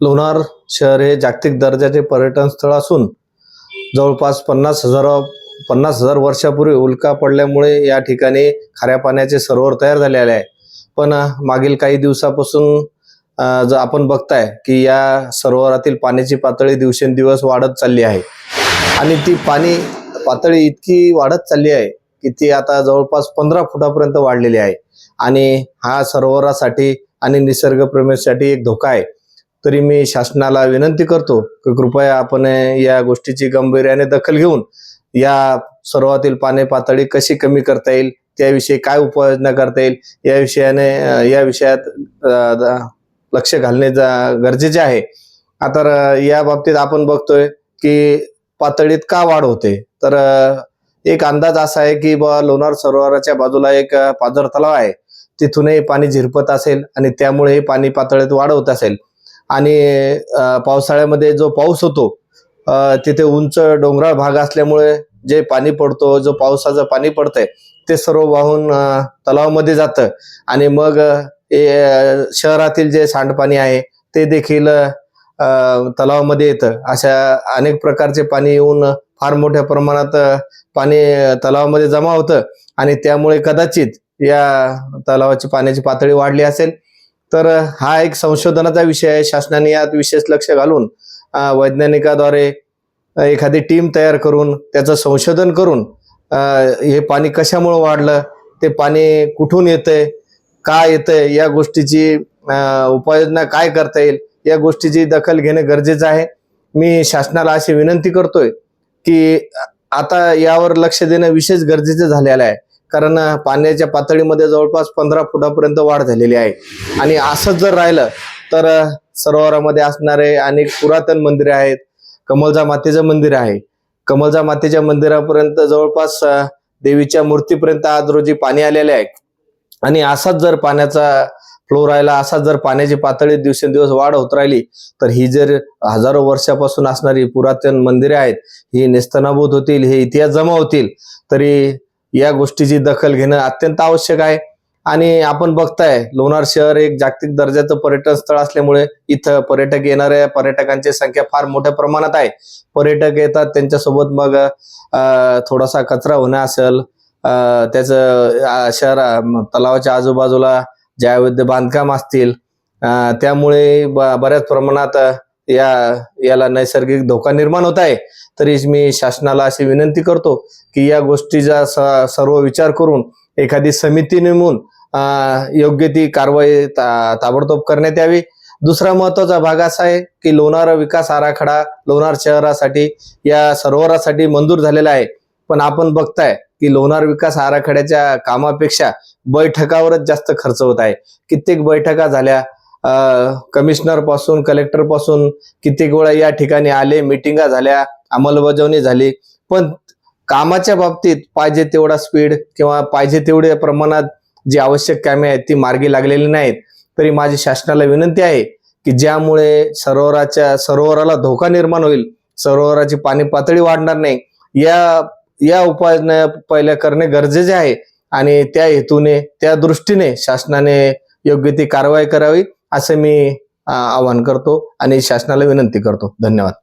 लोणार शहर हे जागतिक दर्जाचे पर्यटन स्थळ असून जवळपास पन्नास हजार पन्नास हजार वर्षापूर्वी उल्का पडल्यामुळे या ठिकाणी खाऱ्या पाण्याचे सरोवर तयार झालेले आहे. पण मागील काही दिवसापासून जर आपण बघताय की या सरोवरातील पाण्याची पातळी दिवसेंदिवस वाढत चालली आहे. आणि ती पाणी पातळी इतकी वाढत चालली आहे की ती आता जवळपास पंधरा फुटापर्यंत वाढलेली आहे. आणि हा सरोवरासाठी आणि निसर्गप्रेमीसाठी एक धोका आहे. तरी मी शासनाला विनंती करतो की कृपया आपण या गोष्टीची गंभीर्याने दखल घेऊन या सरोवरातील पाणी पातळी कशी कमी करता येईल त्याविषयी काय उपाययोजना करता येईल या विषयाने या विषयात लक्ष घालणे गरजेचे आहे. आता या बाबतीत आपण बघतोय की पातळीत का वाढ होते? तर एक अंदाज असा आहे की बा लोणार सरोवराच्या बाजूला एक अ, पाझर तलाव आहे. तिथूनही पाणी झिरपत असेल आणि त्यामुळेही पाणी पातळीत वाढ होत असेल. आणि पावसाळ्यामध्ये जो पाऊस होतो तिथे उंच डोंगराळ भाग असल्यामुळे जे पाणी पडतो जो पावसाचं पाणी पडतंय ते सर्व वाहून तलावामध्ये जातं. आणि मग ए शहरातील जे सांडपाणी आहे ते देखील तलावामध्ये येतं. अशा अनेक प्रकारचे पाणी येऊन फार मोठ्या प्रमाणात पाणी तलावामध्ये जमा होतं. आणि त्यामुळे कदाचित या तलावाची पाण्याची पातळी वाढली असेल. तर हा एक संशोधनाचा विषय आहे. शासनाने यात विशेष लक्ष घालून वैज्ञानिकाद्वारे एखादी टीम तयार करून त्याचं संशोधन करून हे पाणी कशामुळं वाढलं ते पाणी कुठून येतंय का येतंय या गोष्टीची उपाययोजना काय करता येईल या गोष्टीची दखल घेणे गरजेचं आहे. मी शासनाला अशी विनंती करतोय की आता यावर लक्ष देणं विशेष गरजेचं झालेलं आहे. कारण पाण्याच्या पातळीमध्ये जवळपास पंधरा फुटापर्यंत वाढ झालेली आहे. आणि असंच जर राहिलं तर सरोवरामध्ये असणारे अनेक पुरातन मंदिरे आहेत. कमलजा मातेचं मंदिर आहे. कमलजा मातेच्या मंदिरापर्यंत जवळपास देवीच्या मूर्तीपर्यंत आज रोजी पाणी आलेले आहे आणि असाच जर पाण्याचा फ्लो राहिला असाच जर पाण्याची पातळी दिवसेंदिवस वाढ होत राहिली तर ही जर हजारो वर्षापासून असणारी पुरातन मंदिरे आहेत ही नेस्तनाभूत होतील हे इतिहास जमा होतील तरी या गोष्टीची दखल घेणं अत्यंत आवश्यक आहे. आणि आपण बघताय लोणार शहर एक जागतिक दर्जाचं पर्यटन स्थळ असल्यामुळे इथं पर्यटक येणाऱ्या पर्यटकांची संख्या फार मोठ्या प्रमाणात आहे. पर्यटक येतात त्यांच्यासोबत मग थोडासा कचरा होणं असेल अं, त्याचं शहर तलावाच्या आजूबाजूला ज्या बांधकाम असतील त्यामुळे बऱ्याच प्रमाणात या याला नैसर्गिक धोका निर्माण होत आहे. तरी मी शासनाला अशी विनंती करतो की या गोष्टीचा स- सर्व विचार करून एखादी समिती नेमून योग्य ती कारवाई ता- ताबडतोब करण्यात यावी. दुसरा महत्त्वाचा भाग असा आहे की लोणार विकास आराखडा लोणार शहरासाठी या सरोवरासाठी मंजूर झालेला आहे. पण आपण बघताय की लोणार विकास आराखड्याच्या कामापेक्षा बैठकावरच जास्त खर्च होत आहे. कित्येक बैठका झाल्या कमिशनरपासून कलेक्टरपासून कित्येक वेळा या ठिकाणी आले मिटिंगा झाल्या अंमलबजावणी झाली. पण कामाच्या बाबतीत पाहिजे तेवढा स्पीड किंवा पाहिजे तेवढ्या प्रमाणात जी आवश्यक कामे आहेत ती मार्गी लागलेली नाहीत. तरी माझी शासनाला विनंती आहे की ज्यामुळे सरोवराच्या सरोवराला धोका निर्माण होईल सरोवराची पाणी पातळी वाढणार नाही या या उपाययोजना पहिल्या करणे गरजेचे आहे. आणि त्या हेतूने त्या दृष्टीने शासनाने योग्य ती कारवाई करावी. असं मी आवाहन करतो आणि शासनाला विनंती करतो. धन्यवाद.